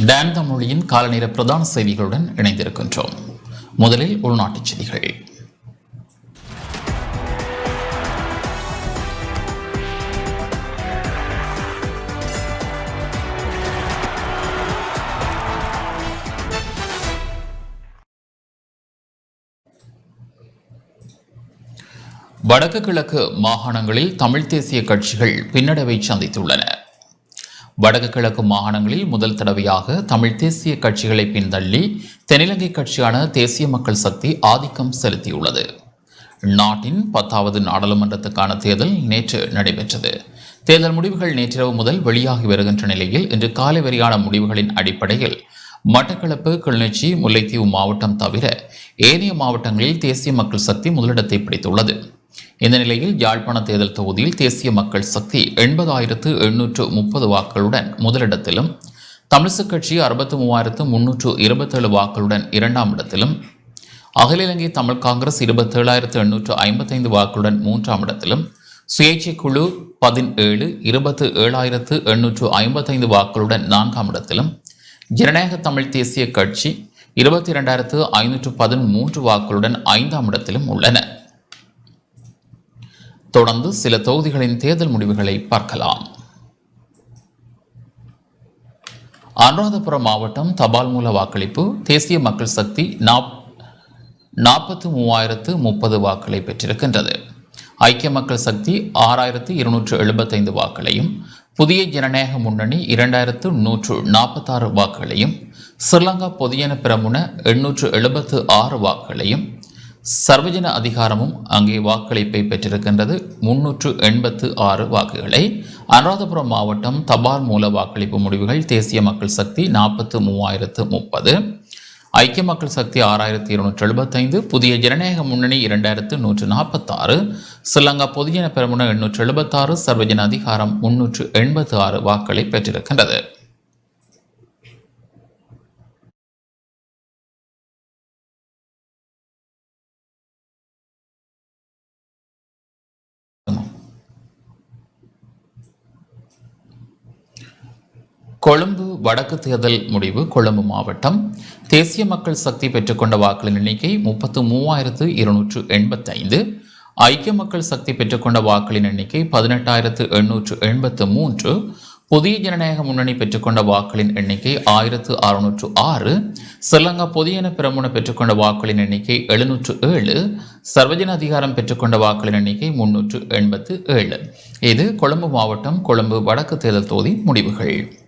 Tan Don தமிழின் காலநேர பிரதான செய்திகளுடன் இணைந்திருக்கின்றோம். முதலில் உள்நாட்டுச் செய்திகள். வடக்கு கிழக்கு மாகாணங்களில் தமிழ் தேசிய கட்சிகள் பின்னடைவை சந்தித்துள்ளன. வடக்கு கிழக்கு மாகாணங்களில் முதல் தடவையாக தமிழ் தேசிய கட்சிகளை பின்தள்ளி தென்னிலங்கை கட்சியான தேசிய மக்கள் சக்தி ஆதிக்கம் செலுத்தியுள்ளது. நாட்டின் பத்தாவது நாடாளுமன்றத்துக்கான தேர்தல் நேற்று நடைபெற்றது. தேர்தல் முடிவுகள் நேற்றிரவு முதல் வெளியாகி வருகின்ற நிலையில் இன்று காலை வரையான முடிவுகளின் அடிப்படையில் மட்டக்களப்பு கிளிநொச்சி முல்லைத்தீவு மாவட்டம் தவிர ஏனைய மாவட்டங்களில் தேசிய மக்கள் சக்தி முதலிடத்தை பிடித்துள்ளது. இந்த நிலையில் யாழ்ப்பாண தேர்தல் தொகுதியில் தேசிய மக்கள் சக்தி எண்பதாயிரத்து எண்ணூற்று முப்பது வாக்களுடன் முதலிடத்திலும் தமிழிசக் கட்சி அறுபத்து மூவாயிரத்து முன்னூற்று இருபத்தேழு வாக்களுடன் இரண்டாம் இடத்திலும் அகில இலங்கை தமிழ் காங்கிரஸ் இருபத்தேழாயிரத்து எண்ணூற்று ஐம்பத்தைந்து வாக்களுடன் மூன்றாம் இடத்திலும் சுயேட்சை குழு பதினேழு இருபத்து ஏழாயிரத்து எண்ணூற்று ஐம்பத்தைந்து வாக்குகளுடன் நான்காம் இடத்திலும் ஜனநாயக தமிழ் தேசிய கட்சி இருபத்தி இரண்டாயிரத்து ஐநூற்று பதிமூன்று வாக்குகளுடன் ஐந்தாம் இடத்திலும் உள்ளன. தொடர்ந்து சில தொகுதிகளின் தேர்தல் முடிவுகளை பார்க்கலாம். அனுராதபுரம் மாவட்டம் தபால் மூல வாக்களிப்பு தேசிய மக்கள் சக்தி நாப் நாற்பத்து மூவாயிரத்து முப்பது வாக்களை பெற்றிருக்கின்றது. ஐக்கிய மக்கள் சக்தி ஆறாயிரத்து இருநூற்று எழுபத்தைந்து வாக்களையும் புதிய ஜனநாயக முன்னணி இரண்டாயிரத்து நூற்று நாற்பத்தாறு வாக்குகளையும் ஸ்ரீலங்கா பொதியன பிரமுன எண்ணூற்று எழுபத்து ஆறு வாக்குகளையும் சர்வஜன அதிகாரமும் அங்கே வாக்களிப்பை பெற்றிருக்கின்றது. முன்னூற்று எண்பத்து ஆறு வாக்குகளை அனுராதபுரம் மாவட்டம் தபால் மூல வாக்களிப்பு முடிவுகள் தேசிய மக்கள் சக்தி நாற்பத்து மூவாயிரத்து முப்பது. ஐக்கிய மக்கள் சக்தி ஆறாயிரத்தி இருநூற்றி எழுபத்தைந்து புதிய ஜனநாயக முன்னணி இரண்டாயிரத்து நூற்று நாற்பத்தாறு. ஸ்ரீலங்கா பொதுஜன பெருமுன எண்ணூற்று எழுபத்தாறு சர்வஜன அதிகாரம் முன்னூற்று எண்பத்து ஆறு வாக்களை பெற்றிருக்கின்றது. கொழும்பு வடக்கு தேர்தல் முடிவு கொழும்பு மாவட்டம். தேசிய மக்கள் சக்தி பெற்றுக்கொண்ட வாக்களின் எண்ணிக்கை முப்பத்து மூவாயிரத்து இருநூற்று எண்பத்தைந்து. ஐக்கிய மக்கள் சக்தி பெற்றுக்கொண்ட வாக்களின் எண்ணிக்கை பதினெட்டாயிரத்து எண்ணூற்று எண்பத்து மூன்று. புதிய ஜனநாயக முன்னணி பெற்றுக்கொண்ட வாக்களின் எண்ணிக்கை ஆயிரத்து அறுநூற்று ஆறு. ஸ்ரீலங்கா பொதியன பிரமுன பெற்றுக்கொண்ட வாக்களின் எண்ணிக்கை எழுநூற்று ஏழு. சர்வஜன அதிகாரம் பெற்றுக்கொண்ட வாக்களின் எண்ணிக்கை முன்னூற்று எண்பத்து ஏழு. இது கொழும்பு மாவட்டம் கொழும்பு வடக்கு தேர்தல் தொகுதி முடிவுகள்.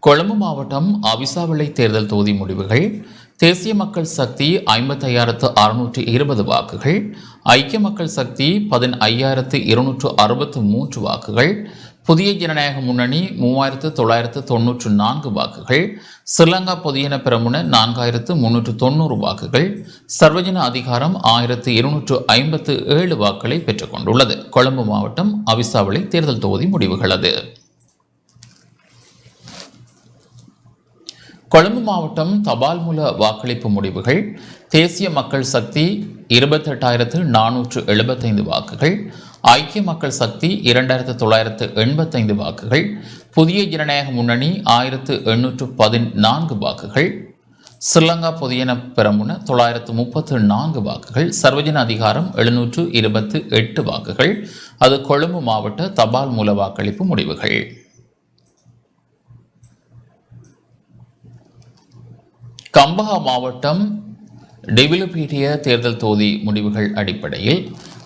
கொழும்பு மாவட்டம் அவிசாவிளை தேர்தல் தொகுதி முடிவுகள் தேசிய மக்கள் சக்தி ஐம்பத்தையாயிரத்து அறுநூற்று இருபது வாக்குகள் ஐக்கிய மக்கள் சக்தி பதின் ஐயாயிரத்து இருநூற்று அறுபத்து மூன்று வாக்குகள் புதிய ஜனநாயக முன்னணி மூவாயிரத்து தொள்ளாயிரத்து தொன்னூற்று நான்கு வாக்குகள் ஸ்ரீலங்கா பொதியன பிரமுன நான்காயிரத்து முன்னூற்று தொண்ணூறு வாக்குகள் சர்வஜன அதிகாரம் ஆயிரத்து இருநூற்று ஐம்பத்து ஏழு வாக்குகளை பெற்றுக்கொண்டுள்ளது. கொழும்பு மாவட்டம் அவிசாவளி தேர்தல் தொகுதி முடிவுகளது. கொழும்பு மாவட்டம் தபால் மூல வாக்களிப்பு முடிவுகள் தேசிய மக்கள் சக்தி இருபத்தெட்டாயிரத்து நானூற்று எழுபத்தைந்து வாக்குகள் ஐக்கிய மக்கள் சக்தி இரண்டாயிரத்து தொள்ளாயிரத்து எண்பத்தைந்து வாக்குகள் புதிய ஜனநாயக முன்னணி ஆயிரத்து எண்ணூற்று பதினான்கு வாக்குகள் ஸ்ரீலங்கா பொதியன பெரமுன தொள்ளாயிரத்து முப்பத்து நான்கு வாக்குகள் சர்வஜன அதிகாரம் எழுநூற்று இருபத்து எட்டு வாக்குகள் அது கொழும்பு மாவட்ட தபால் மூல வாக்களிப்பு முடிவுகள். கம்பஹா மாவட்டம் டெவிலபீடிய தேர்தல் தொகுதி முடிவுகள் அடிப்படையில்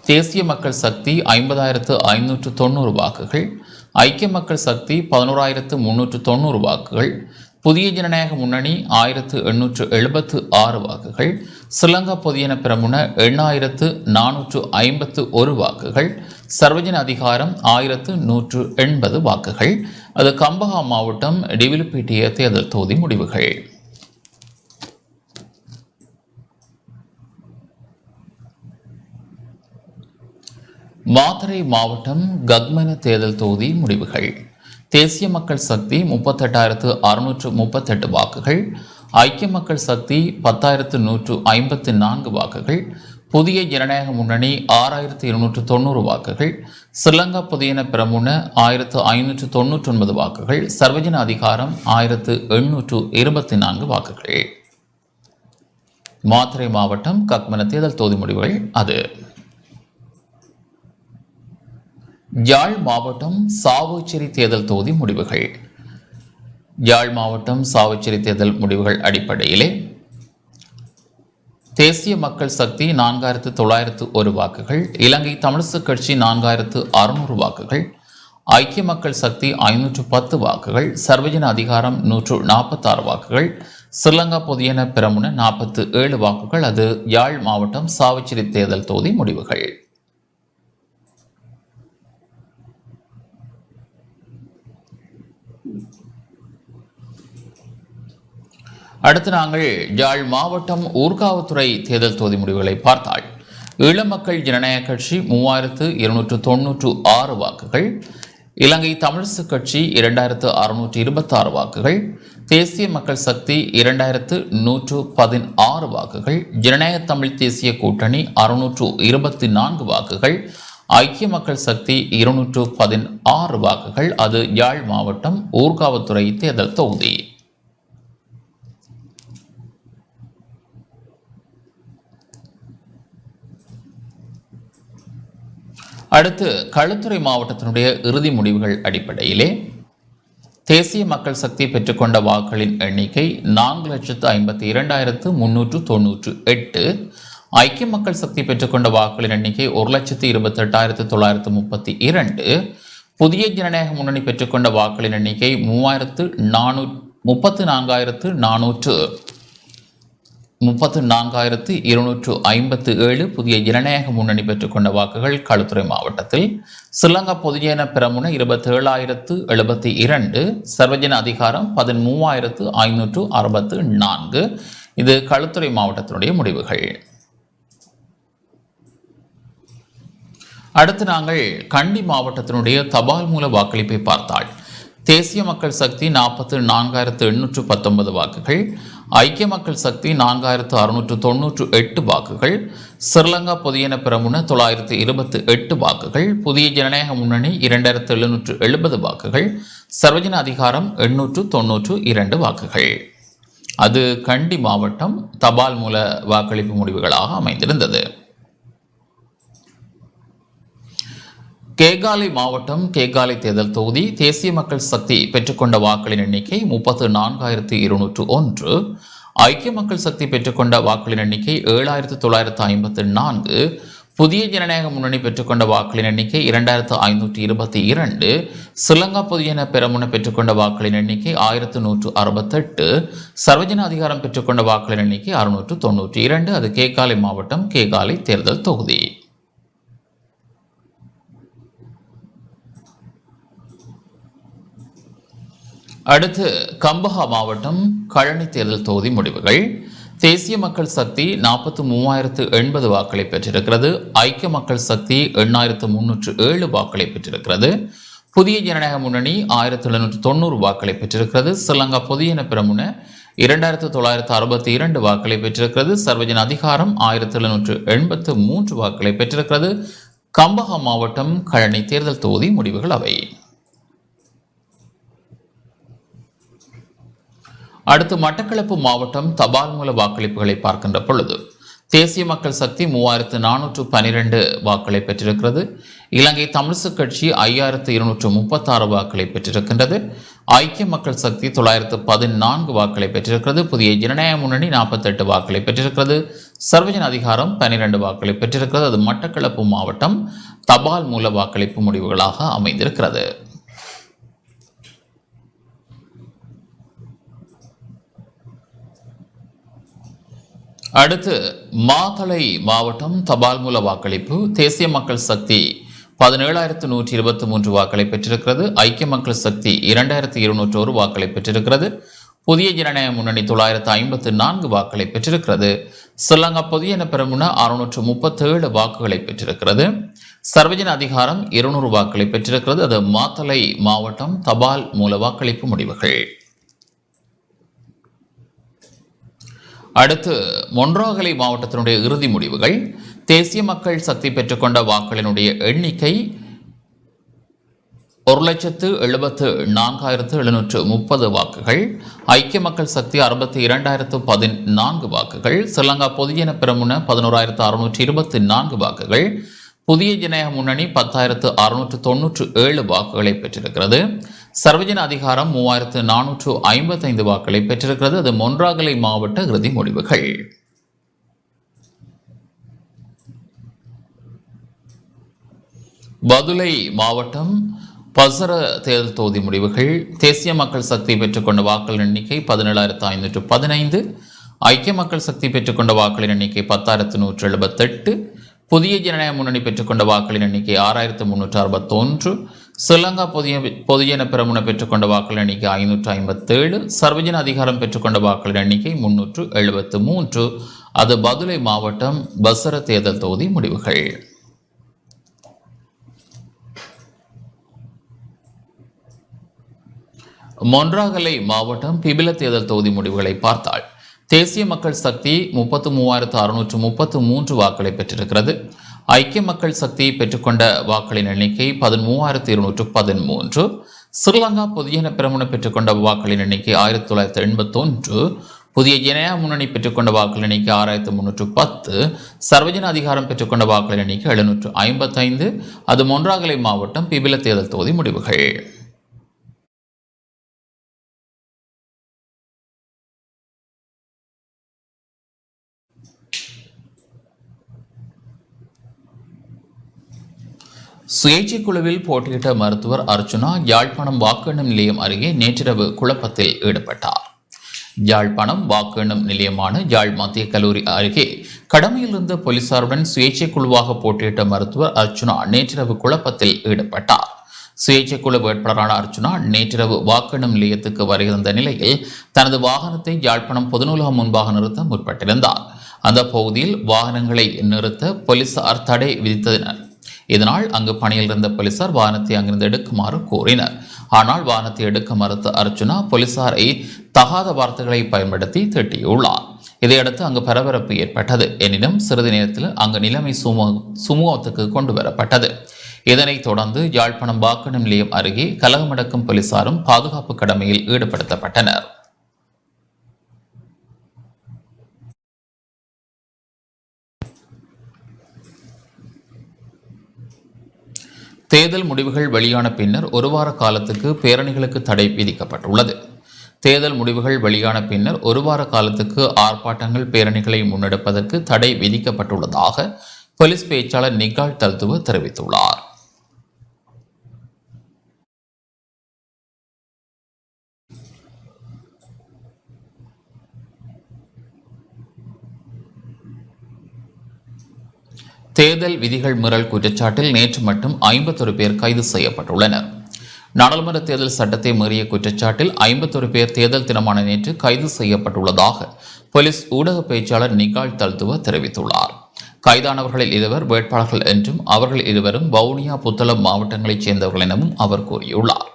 தேசிய மக்கள் சக்தி ஐம்பதாயிரத்து ஐநூற்று தொண்ணூறு வாக்குகள் ஐக்கிய மக்கள் சக்தி பதினோராயிரத்து முன்னூற்று தொண்ணூறு வாக்குகள் புதிய ஜனநாயக முன்னணி ஆயிரத்து எண்ணூற்று எழுபத்து ஆறு வாக்குகள் ஸ்ரீலங்கா பொதியன பிரமுன எண்ணாயிரத்து நானூற்று ஐம்பத்து ஒரு வாக்குகள் சர்வஜன அதிகாரம் ஆயிரத்து நூற்று எண்பது வாக்குகள். அது கம்பஹா மாவட்டம் டிவிலுப்பீட்டிய தேர்தல் தொகுதி முடிவுகள். மாத்தறை மாவட்டம் கக்மன தேர்தல் தொகுதி முடிவுகள். தேசிய மக்கள் சக்தி முப்பத்தெட்டாயிரத்து அறுநூற்று முப்பத்தெட்டு வாக்குகள் ஐக்கிய மக்கள் சக்தி பத்தாயிரத்து நூற்று ஐம்பத்து நான்கு வாக்குகள் புதிய ஜனநாயக முன்னணி ஆறாயிரத்து இருநூற்று தொண்ணூறு வாக்குகள் ஸ்ரீலங்கா புதியன பிரமுன ஆயிரத்து ஐநூற்று தொன்னூற்றி ஒன்பது வாக்குகள் சர்வஜன அதிகாரம் ஆயிரத்து எண்ணூற்று இருபத்தி நான்கு வாக்குகள். மாத்திரை மாவட்டம் கக்மன தேர்தல் தொகுதி முடிவுகள் அது. யாழ் மாவட்டம் சாவுச்சேரி தேர்தல் தொகுதி முடிவுகள். யாழ் மாவட்டம் சாவுச்சேரி தேர்தல் முடிவுகள் அடிப்படையிலே தேசிய மக்கள் சக்தி நான்காயிரத்து தொள்ளாயிரத்து ஒரு வாக்குகள் இலங்கை தமிழிசு கட்சி நான்காயிரத்து அறுநூறு வாக்குகள் ஐக்கிய மக்கள் சக்தி ஐநூற்று பத்து வாக்குகள் சர்வஜன அதிகாரம் நூற்று நாற்பத்தாறு வாக்குகள் ஸ்ரீலங்கா புதியன பிரமுன நாற்பத்து ஏழு வாக்குகள். அது யாழ் மாவட்டம் சாவச்சேரி தேர்தல் தொகுதி முடிவுகள். அடுத்து நாங்கள் யாழ் மாவட்டம் ஊர்காவத்துறை தேர்தல் தொகுதி முடிவுகளை பார்த்தால் ஈழமக்கள் ஜனநாயக கட்சி மூவாயிரத்து இருநூற்று தொன்னூற்று ஆறு வாக்குகள் இலங்கை தமிழிசு கட்சி இரண்டாயிரத்து அறுநூற்று இருபத்தாறு வாக்குகள் தேசிய மக்கள் சக்தி இரண்டாயிரத்து நூற்று பதினாறு வாக்குகள் ஜனநாயக தமிழ் தேசிய கூட்டணி அறுநூற்று இருபத்தி நான்கு வாக்குகள் ஐக்கிய மக்கள் சக்தி இருநூற்று பதினாறு வாக்குகள். அது யாழ் மாவட்டம் ஊர்காவத்துறை தேர்தல் தொகுதி. அடுத்து களுத்துறை மாவட்டத்தினுடைய இறுதி முடிவுகள் அடிப்படையிலே தேசிய மக்கள் சக்தி பெற்றுக்கொண்ட வாக்குகளின் எண்ணிக்கை நான்கு லட்சத்து ஐம்பத்தி இரண்டாயிரத்து முன்னூற்று தொன்னூற்று எட்டு. ஐக்கிய மக்கள் சக்தி பெற்றுக்கொண்ட வாக்குகளின் எண்ணிக்கை ஒரு லட்சத்து இருபத்தெட்டாயிரத்து தொள்ளாயிரத்து முப்பத்தி இரண்டு. புதிய ஜனநாயக முன்னணி பெற்றுக்கொண்ட வாக்குகளின் எண்ணிக்கை மூவாயிரத்து நானூ முப்பத்து நான்காயிரத்து நானூற்று. முப்பத்து நான்காயிரத்து இருநூற்று ஐம்பத்து ஏழு புதிய ஜனநாயக முன்னணி பெற்றுக்கொண்ட வாக்குகள் களுத்துறை மாவட்டத்தில். ஸ்ரீலங்கா பொதுஜன பிரமுன இருபத்தி ஏழாயிரத்து எழுபத்தி இரண்டு சர்வஜன அதிகாரம் பதிமூவாயிரத்து ஐநூற்று அறுபத்து நான்கு. இது களுத்துறை மாவட்டத்தினுடைய முடிவுகள். அடுத்து நாங்கள் கண்டி மாவட்டத்தினுடைய தபால் மூல வாக்களிப்பை பார்த்தால் தேசிய மக்கள் சக்தி நாற்பத்து நான்காயிரத்து எண்ணூற்று பத்தொன்பது வாக்குகள் ஐக்கிய மக்கள் சக்தி நான்காயிரத்து அறுநூற்று தொன்னூற்று எட்டு வாக்குகள் ஸ்ரீலங்கா புதியன பிரமுன தொள்ளாயிரத்து இருபத்து எட்டு வாக்குகள் புதிய ஜனநாயக முன்னணி இரண்டாயிரத்து எழுநூற்று எழுபது வாக்குகள் சர்வஜன அதிகாரம் எண்ணூற்று தொன்னூற்று இரண்டு வாக்குகள். அது கண்டி மாவட்டம் தபால் மூல வாக்களிப்பு முடிவுகளாக அமைந்திருந்தது. கேகாலை மாவட்டம் கேகாலை தேர்தல் தொகுதி தேசிய மக்கள் சக்தி பெற்றுக்கொண்ட வாக்களின் எண்ணிக்கை முப்பத்து நான்காயிரத்து இருநூற்று ஒன்று. ஐக்கிய மக்கள் சக்தி பெற்றுக்கொண்ட வாக்களின் எண்ணிக்கை ஏழாயிரத்து தொள்ளாயிரத்து ஐம்பத்து நான்கு. புதிய ஜனநாயக முன்னணி பெற்றுக்கொண்ட வாக்களின் எண்ணிக்கை இரண்டாயிரத்து ஐநூற்றி இருபத்தி இரண்டு. ஸ்ரீலங்கா பொதுஜன பெரமுன பெற்றுக்கொண்ட வாக்களின் எண்ணிக்கை ஆயிரத்து நூற்று அறுபத்தெட்டு. சர்வஜன அதிகாரம் பெற்றுக்கொண்ட வாக்களின் எண்ணிக்கை அறுநூற்று தொன்னூற்றி இரண்டு. அது கேகாலை மாவட்டம் கேகாலை தேர்தல் தொகுதி. அடுத்து கம்பஹா மாவட்டம் கழனி தேர்தல் தொகுதி முடிவுகள். தேசிய மக்கள் சக்தி நாற்பத்து மூவாயிரத்து எண்பது வாக்களை பெற்றிருக்கிறது. ஐக்கிய மக்கள் சக்தி எண்ணாயிரத்து முன்னூற்று ஏழு வாக்களை பெற்றிருக்கிறது. புதிய ஜனநாயக முன்னணி ஆயிரத்தி எழுநூற்று தொண்ணூறு வாக்களை பெற்றிருக்கிறது. ஸ்ரீலங்கா புதியன பிரமுன இரண்டாயிரத்து தொள்ளாயிரத்து அறுபத்தி இரண்டு வாக்களை பெற்றிருக்கிறது. சர்வஜன அதிகாரம் ஆயிரத்தி எழுநூற்று எண்பத்து மூன்று வாக்களை பெற்றிருக்கிறது. கம்பஹா மாவட்டம் கழனி தேர்தல் தொகுதி முடிவுகள் அவை. அடுத்து மட்டக்களப்பு மாவட்டம் தபால் மூல வாக்களிப்புகளை பார்க்கின்ற பொழுது தேசிய மக்கள் சக்தி மூவாயிரத்து நானூற்று பனிரெண்டு வாக்களை பெற்றிருக்கிறது. இலங்கை தமிழிசு கட்சி ஐயாயிரத்து இருநூற்று முப்பத்தாறு வாக்களை பெற்றிருக்கின்றது. ஐக்கிய மக்கள் சக்தி தொள்ளாயிரத்து பதினான்கு வாக்களை பெற்றிருக்கிறது. புதிய ஜனநாயக முன்னணி நாற்பத்தெட்டு வாக்களை பெற்றிருக்கிறது. சர்வஜன அதிகாரம் பன்னிரண்டு வாக்களை பெற்றிருக்கிறது. அது மட்டக்களப்பு மாவட்டம் தபால் மூல வாக்களிப்பு முடிவுகளாக அமைந்திருக்கிறது. அடுத்து மாத்தளை மாவட்டம் தபால் மூல வாக்களிப்பு தேசிய மக்கள் சக்தி பதினேழாயிரத்து நூற்றி இருபத்தி மூன்று வாக்களை பெற்றிருக்கிறது. ஐக்கிய மக்கள் சக்தி இரண்டாயிரத்து இருநூற்றோரு வாக்களை பெற்றிருக்கிறது. புதிய ஜனநாயக முன்னணி தொள்ளாயிரத்து ஐம்பத்து நான்கு வாக்களை பெற்றிருக்கிறது. ஸ்ரீலங்கா பொதியன பெருமுன அறுநூற்று முப்பத்தேழு வாக்குகளை பெற்றிருக்கிறது. சர்வஜன அதிகாரம் இருநூறு வாக்களை பெற்றிருக்கிறது. அது மாத்தலை மாவட்டம் தபால் மூல வாக்களிப்பு முடிவுகள். அடுத்து மொன்றாகலை மாவட்டத்தினுடைய இறுதி முடிவுகள் தேசிய மக்கள் சக்தி பெற்றுக்கொண்ட வாக்களினுடைய எண்ணிக்கை ஒரு லட்சத்து எழுபத்து நான்காயிரத்து எழுநூற்று முப்பது வாக்குகள் ஐக்கிய மக்கள் சக்தி அறுபத்தி இரண்டாயிரத்து பதினான்கு வாக்குகள் ஸ்ரீலங்கா பொதுஜன பெருமுன பதினோராயிரத்து அறுநூற்றி இருபத்தி நான்கு வாக்குகள் புதிய ஜனநாயக முன்னணி பத்தாயிரத்து அறுநூற்று தொன்னூற்று ஏழு வாக்குகளை பெற்றிருக்கிறது. சர்வஜன அதிகாரம் மூவாயிரத்து நானூற்று ஐம்பத்தைந்து வாக்களை பெற்றிருக்கிறது. அது மொன்றாகலை மாவட்ட இறுதி முடிவுகள். பதுளை மாவட்டம் பசர தேர்தல் தொகுதி முடிவுகள். தேசிய மக்கள் சக்தி பெற்றுக்கொண்ட வாக்களின் எண்ணிக்கை பதினேழாயிரத்து ஐநூற்று பதினைந்து. ஐக்கிய மக்கள் சக்தி பெற்றுக்கொண்ட வாக்களின் எண்ணிக்கை பத்தாயிரத்து நூற்று எழுபத்தெட்டு. புதிய ஜனநாயக முன்னணி பெற்றுக்கொண்ட வாக்களின் எண்ணிக்கை ஆறாயிரத்து முன்னூற்று அறுபத்தொன்று. ஸ்ரீலங்கா புதிய பொதுஜன பெருமுன பெற்றுக்கொண்ட வாக்கள் எண்ணிக்கை ஐநூற்று ஐம்பத்தேழு சர்வஜன அதிகாரம் பெற்றுக்கொண்ட வாக்களின் எண்ணிக்கை முன்னூற்று எழுபத்து மூன்று. அது பதுளை மாவட்டம் பசர தேர்தல் தொகுதி முடிவுகள். மொன்றாகலை மாவட்டம் பிபில தேர்தல் தொகுதி முடிவுகளை பார்த்தால் தேசிய மக்கள் சக்தி முப்பத்து மூவாயிரத்து அறுநூற்று முப்பத்து மூன்று வாக்களை பெற்றிருக்கிறது. ஐக்கிய மக்கள் சக்தி பெற்றுக்கொண்ட வாக்களின் எண்ணிக்கை பதிமூவாயிரத்தி இருநூற்று பதிமூன்று. ஸ்ரீலங்கா பொதுஜன பிரமுன பெற்றுக்கொண்ட வாக்களின் எண்ணிக்கை ஆயிரத்தி தொள்ளாயிரத்தி எண்பத்தொன்று. புதிய ஜனயா முன்னணி பெற்றுக்கொண்ட வாக்களின் எண்ணிக்கை ஆறாயிரத்து முன்னூற்று பத்து. சர்வஜன அதிகாரம் பெற்றுக்கொண்ட வாக்களின் எண்ணிக்கை எழுநூற்று ஐம்பத்தைந்து. அது மொன்றாகலை மாவட்டம் பிபில தேர்தல் தொகுதி முடிவுகள். சுயேட்சை குழுவில் போட்டியிட்ட மருத்துவர் அர்ஜுனா யாழ்ப்பாணம் வாக்கு எண்ணும் நிலையம் அருகே நேற்றிரவு குழப்பத்தில் ஈடுபட்டார். யாழ்ப்பாணம் வாக்கு எண்ணும் நிலையமான யாழ் மத்திய கல்லூரி அருகே கடமையில் இருந்த போலீசாருடன் சுயேட்சை குழுவாக போட்டியிட்ட மருத்துவர் அர்ச்சுனா நேற்றிரவு குழப்பத்தில் ஈடுபட்டார். சுயேட்சை குழு வேட்பாளரான அர்ச்சுனா நேற்றிரவு வாக்கெண்ணும் நிலையத்துக்கு வருகின்ற நிலையில் தனது வாகனத்தை யாழ்ப்பாணம் பொதுநூலகம் முன்பாக நிறுத்த முற்பட்டிருந்தார். அந்த பகுதியில் வாகனங்களை நிறுத்த போலீசார் தடை விதித்தனர். இதனால் அங்கு பணியில் இருந்த போலீசார் வாகனத்தை அங்கிருந்து எடுக்குமாறு கூறினர் ஆனால் வாகனத்தை எடுக்க மறுத்த அர்ச்சுனா போலீசாரை தகாத வார்த்தைகளை பயன்படுத்தி திட்டியுள்ளார். இதையடுத்து அங்கு பரபரப்பு ஏற்பட்டது. எனினும் சிறிது நேரத்தில் அங்கு நிலைமை சுமூ சுமூகத்துக்கு கொண்டு வரப்பட்டது. இதனைத் தொடர்ந்து யாழ்ப்பாணம் வாக்கு நிலையம் அருகே கலகமடக்கும் போலீசாரும் பாதுகாப்பு கடமையில் ஈடுபடுத்தப்பட்டனர். தேர்தல் முடிவுகள் வெளியான பின்னர் ஒரு வார காலத்துக்கு பேரணிகளுக்கு தடை விதிக்கப்பட்டுள்ளது. தேர்தல் முடிவுகள் வெளியான பின்னர் ஒரு வார காலத்துக்கு ஆர்ப்பாட்டங்கள் பேரணிகளை முன்னெடுப்பதற்கு தடை விதிக்கப்பட்டுள்ளதாக போலீஸ் பேச்சாளர் நிகால் தல்துவ தெரிவித்துள்ளார். தேர்தல் விதிகள் மீறல் குற்றச்சாட்டில் நேற்று மட்டும் ஐம்பத்தொரு பேர் கைது செய்யப்பட்டுள்ளனர். நாடாளுமன்ற தேர்தல் சட்டத்தை மீறிய குற்றச்சாட்டில் ஐம்பத்தொரு பேர் தேர்தல் தினமான நேற்று கைது செய்யப்பட்டுள்ளதாக போலீஸ் ஊடக பேச்சாளர் நிகால் தல்துவ தெரிவித்துள்ளார். கைதானவர்களில் இருவர் வேட்பாளர்கள் என்றும் அவர்கள் இருவரும் வவுனியா புத்தளம் மாவட்டங்களைச் சேர்ந்தவர்கள் எனவும் அவர் கூறியுள்ளார்.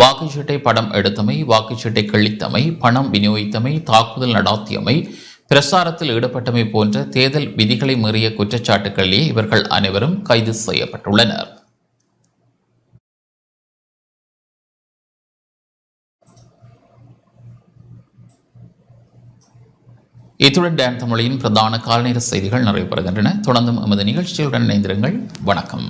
வாக்குச்சீட்டை படம் எடுத்தமை வாக்குச்சீட்டை கழித்தமை பணம் விநியோகித்தமை தாக்குதல் நடாத்தியமை பிரசாரத்தில் ஈடுபட்டமை போன்ற தேர்தல் விதிகளை மீறிய குற்றச்சாட்டுகளிலே இவர்கள் அனைவரும் கைது செய்யப்பட்டுள்ளனர். இத்துடன் டேன் தமிழின் பிரதான காலநேர செய்திகள் நிறைவு பெறுகின்றன தொடர்ந்தும் எமது நிகழ்ச்சியுடன் இணைந்திருங்கள். வணக்கம்.